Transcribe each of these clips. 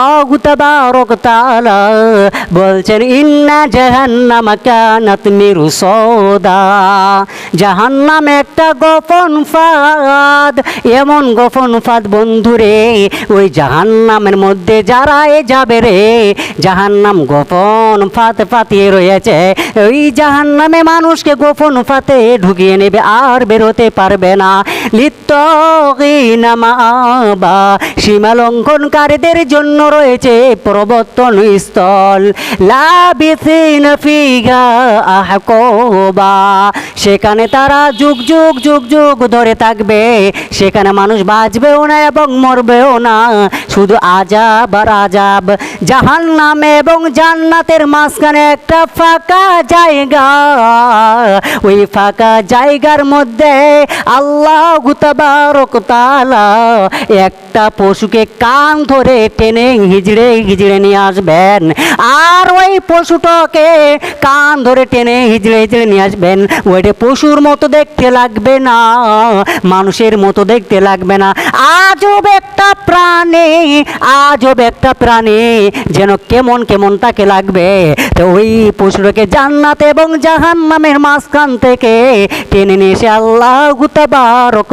আল্লাহ তাবারক তাআলা বলছেন, ইন্না জাহান্নামা কানাত মিরসাদা। জাহান্নাম একটা গোপন ফাঁদ, এমন গোপন ফাঁদ বন্ধুরে, ওই জাহান্নামের মধ্যে যারা এ যাবে রে, জাহান্নাম গোপন ফাঁদ পাতিয়ে রয়েছে। ওই জাহান্নামে মানুষকে গোপন ফাতে ঢুকিয়ে নেবে, আর বেরোতে পারবে না। লিপ্ত বা সীমা লঙ্ঘনকারীদের জন্য রয়েছে প্রবর্তন স্থল। সেখানে তারা যুগ যুগ যুগ যুগ ধরে থাকবে। সেখানে মানুষ বাঁচবেও না এবং মরবেও না। শুধু আজাব আর আজাব জাহান নামে এবং জান্নাতের মাঝখানে একটা ফাঁকা জায়গা। ওই ফাঁকা জায়গার মধ্যে আল্লাহ গুতাবারক তাআলা একটা পশুকে কান ধরে টেনে হিজড়ে হিজড়ে নিয়ে আসবেন। আর ওই পশুটাকে কান ধরে টেনে হিজড়ে হিজড়ে নিয়ে আসবেন। ওইটা পশুর মতো দেখতে লাগবে না, মানুষের মতো দেখতে লাগবে না। আজব একটা প্রাণী, আজব একটা প্রাণী, যেন কেমন কেমন তাকে লাগবে। তো ওই পশুটাকে জান্নাত এবং জাহান্নামের মাঝখান থেকে টেনে নিয়ে এসে আল্লাহ গুতাবারক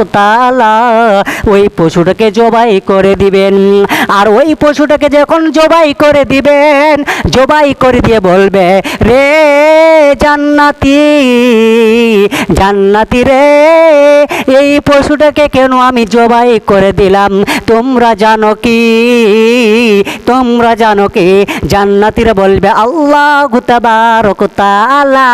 ওই পশুটাকে জবাই করে দিবেন। আর ওই পশুটাকে যখন জবাই করে দিবেন, জবাই করে দিয়ে বলবে, রে জান্নাতি জান্নাতি রে, এই পশুটাকে কেন আমি জবাই করে দিলাম? তোমরা জানো কি? তোমরা জানো কে? জান্নাতিরা বলবে, আল্লাহ তাআলা।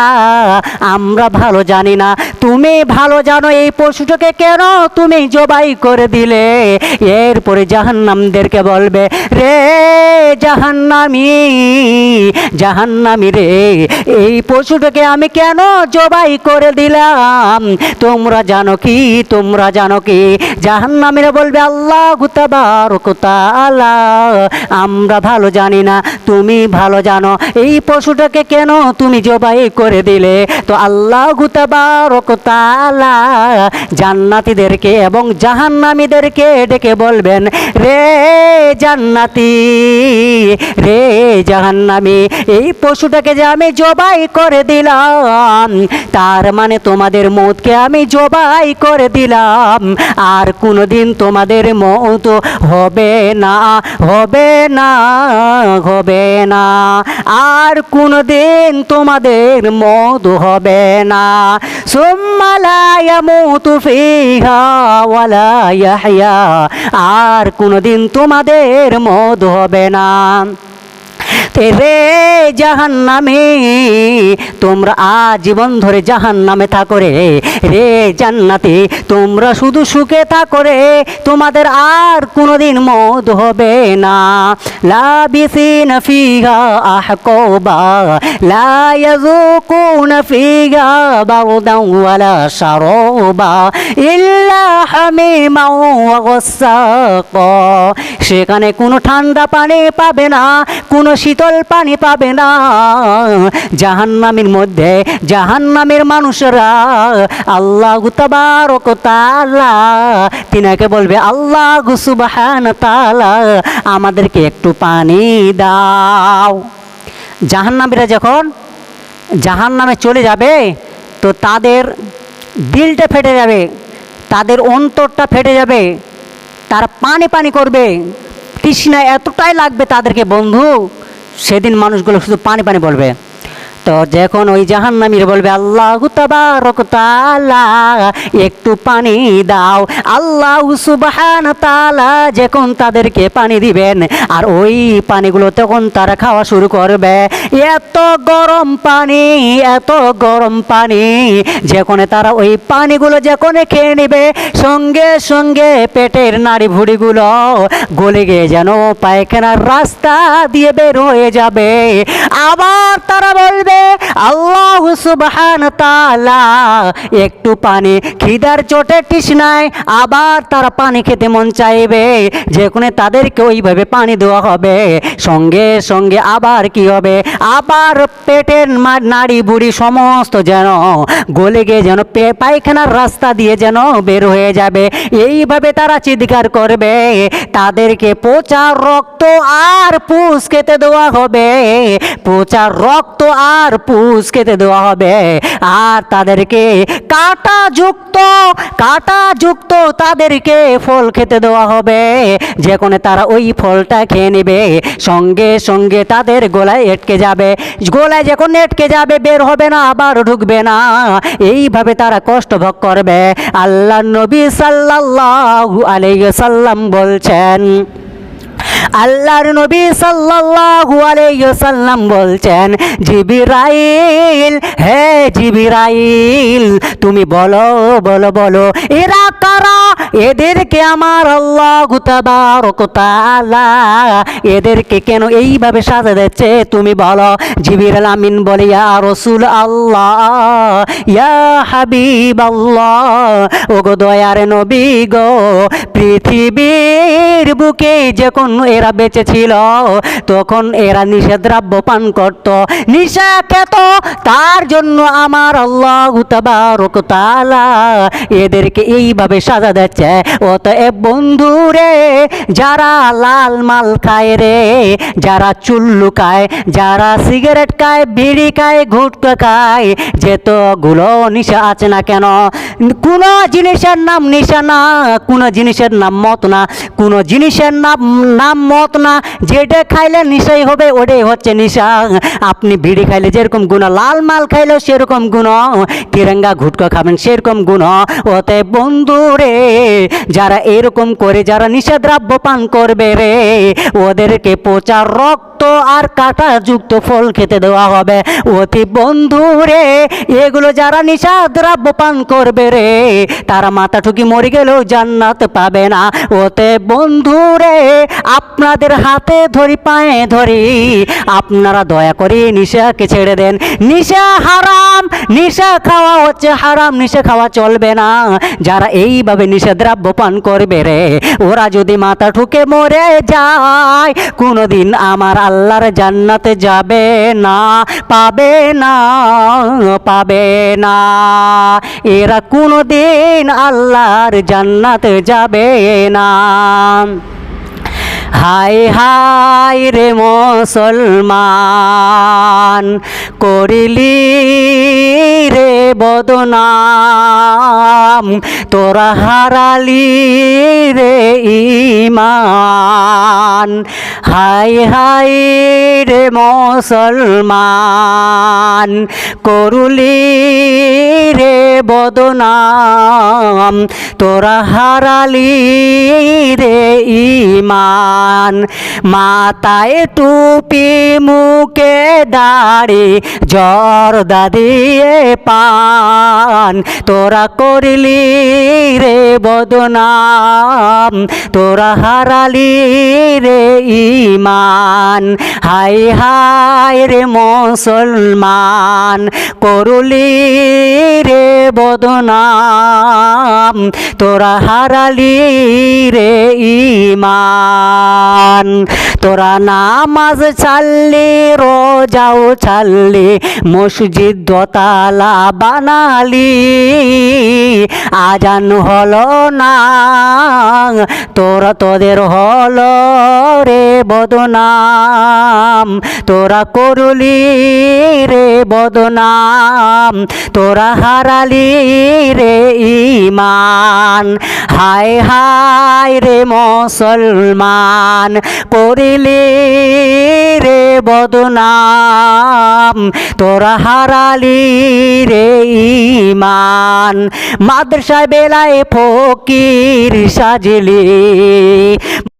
আমরা ভালো জানি না। তুমি ভালো জানো এই পশুটাকে কেন তুমি জবাই করে দিলে? এরপরে জাহান্নামদেরকে বলবে, রে জাহান্নামি জাহান্নামি রে, এই পশুটাকে আমি কেন জবাই করে দিলাম? তোমরা জানো কি? তোমরা জানো কি? জাহান্নামীরা বলবে, আল্লাহ তাআলা। আমরা ভালো জানি না, তুমি ভালো জানো। এই পশুটাকে কেন তুমি জবাই করে দিলে? তো আল্লাহ গুতাবারক তাআলা জান্নাতীদেরকে এবং জাহান্নামীদেরকে ডেকে বলবেন, রে জান্নাতি, রে জাহান্নামি, এই পশুটাকে যে আমি জবাই করে দিলাম, তার মানে তোমাদের মৌতকে আমি জবাই করে দিলাম। আর কোনোদিন তোমাদের মৌত হবে না, হবে না, হবে না। আর কোনোদিন তোমাদের মধু হবে না। সুম্মালা মতো ফিহা আর আর কোনোদিন তোমাদের মদ হবে না। রে জাহান নামে তোমরা আজীবন ধরে জাহান নামে থাকো রে। রে জান্নাতে তোমরা শুধু সুখে থাকো রে। তোমাদের আর কোনোদিন মদ হবে না। লাবিসিন ফিহা আহকবা। লা ইয়াযুকুন ফিহা বারদান ওয়ালা শারাবা। ইল্লা হামিমা ওয়া গাসসাকা সেখানে কোনো ঠান্ডা পানি পাবে না, কোনো শীতল পানি পাবে না। জাহান্নামের মধ্যে জাহান্নামের মানুষরা আল্লাহ তাবারক তাআলা তিনাকে বলবে, আল্লাহ সুবহান তাআলা, আমাদেরকে একটু পানি দাও। জাহান্নামীরা যখন জাহান্নামে চলে যাবে, তো তাদের দিলটা ফেটে যাবে, তাদের অন্তরটা ফেটে যাবে, তারা পানি পানি করবে। তৃষ্ণা এতটাই লাগবে তাদেরকে, বন্ধু সেদিন মানুষগুলো শুধু পানি পানি বলবে। তো যখন ওই জাহান্নামীর বলবে, আল্লাহ তাআলা, একটু পানি দাও। আল্লাহ সুবহান তাআলা যখন তাদেরকে পানি দিবেন, আর ওই পানিগুলো তখন তারা খাওয়া শুরু করবে। এত গরম পানি, এত গরম পানি, যখন তারা ওই পানিগুলো যখন খেয়ে নেবে, সঙ্গে সঙ্গে পেটের নাড়ি ভুড়িগুলো গলে গিয়ে যেন পায়খানার রাস্তা দিয়ে বের হয়ে যাবে। আবার তারা বলবে আল্লাহ সুবহান তাআলা, একটু পানি খিদার চোটে তৃষ্ণায় আবার তারা পানি খেতে মন চাইবে। যেখানে তাদেরকে ওইভাবে পানি দেওয়া হবে। সঙ্গে সঙ্গে আবার কি হবে? আবার পেটের নাড়ি বুড়ি সমস্ত যেন গলে গিয়ে যেন পায়খানার রাস্তা দিয়ে যেন বের হয়ে যাবে। এইভাবে তারা চিৎকার করবে। তাদেরকে পচা রক্ত আর পুষ খেতে দেওয়া হবে। পচা রক্ত আর পুষ খেতে দেওয়া হবে। আর তাদেরকে কাটা যুক্ত কাটা যুক্ত তাদেরকে ফল খেতে দেওয়া হবে। যে কোনো তারা ওই ফলটা খেয়ে নেবে। সঙ্গে সঙ্গে তাদের গলায় এটকে যাবে। গলায় যখন এটকে যাবে, বের হবে না, আবার ঢুকবে না। এইভাবে তারা কষ্ট ভোগ করবে। আল্লাহ নবী সাল্লাল্লাহু আলাইহি সাল্লাম বলছেন আল্লাহর নবী সাল্লাল্লাহু আলাইহি সাল্লাম বলছেন, জিবরাইল, হে জিবরাইল, তুমি বলো বলো বলো, এরা কারা? এদেরকে আমার আল্লাহ তাআলা এদেরকে কেন এইভাবে সাজা দিচ্ছে? তুমি বলো জিবির আমিন বলে রাসূল আল্লাহ, ইয়া হাবিব আল্লাহ, ওগো দয়ার নবী গো, পৃথিবীর বুকে যখন এরা বেঁচে ছিল, তখন এরা নিষেদ্রব্য পান করত। নিশা খেত তার জন্য আমার আল্লাহ তাবারক এদেরকে এইভাবে সাজা দিচ্ছে অতএব বন্ধু রে যারা লাল মাল খায় রে, যারা চুল্লু খায় যারা সিগারেট খায়, বিড়ি খায়, গুটকা খায় যেতগুলো নিশা আছে না কেন? কোনো জিনিসের নাম নিশা না, কোনো জিনিসের নাম মত না, কোনো জিনিসের নাম নাম মত না, যেটা খাইলে নিশাই হবে, ওটাই হচ্ছে নিশা। আপনি বিড়ি খাইলে যেরকম গুণ, লাল মাল খাইলেও সেরকম গুণ, তিরঙ্গা ঘুটকা খাবেন সেরকম গুণ। ওতে বন্ধু রে যারা এরকম করে, যারা নিষেদ্রব্য পান করবে রে, ওদেরকে পচা রক্ত আর কাটা যুক্ত ফল খেতে দেওয়া হবে। অতি বন্ধু রে, এগুলো যারা নিষাদ্রব্য পান করবে রে, তারা মাথা ঠুকি মরে গেলেও জান্নাত পাবে না। ওতে বন্ধু রে, আপনাদের হাতে ধরি, পায়ে ধরি, আপনারা দয়া করে নিশাকে ছেড়ে দেন। নিশা হারাম, নিশা খাওয়া হচ্ছে হারাম, নিশা খাওয়া চলবে না। যারা এইভাবে নিষেদ্রব্য পান করবে রে। ওরা যদি মাথা ঠুকে মরে যায়, কোনোদিন আমার আল্লাহর জান্নাতে যাবে না, পাবে না পাবে না। এরা কোনোদিন আল্লাহর জান্নাতে যাবে না। হাই হাই রে মুসলমান, করিলি রে বদনাম, তোরা হারালি রে ইমান হাই হাই রে মুসলমান, করুলি রে বদনাম, তোরা হারালি রে ইমান মাথায় টুপি, মুখে দাড়ি, জর্দা দিয়ে পান। তোরা করলি রে বদনাম, তোরা হারালি রে ইমান হাই হাই রে মুসলমান, করুলি রে বদনাম, তোরা হারালি রে ইমান তোরা নামাজ ছাড়লি রোজাও ছাড়লি মসজিদ দোতালা বানালি। আজান হলো না, তোরা তোদের হলো রে বদনাম। তোরা করলি রে বদনাম, তোরা হারালি রে ইমান হায় হায় রে মুসলমান, করিলি রে বদনাম, তোরা হারালি রে ইমান মাদ্রাসায় বেলায় ফকির সাজলি।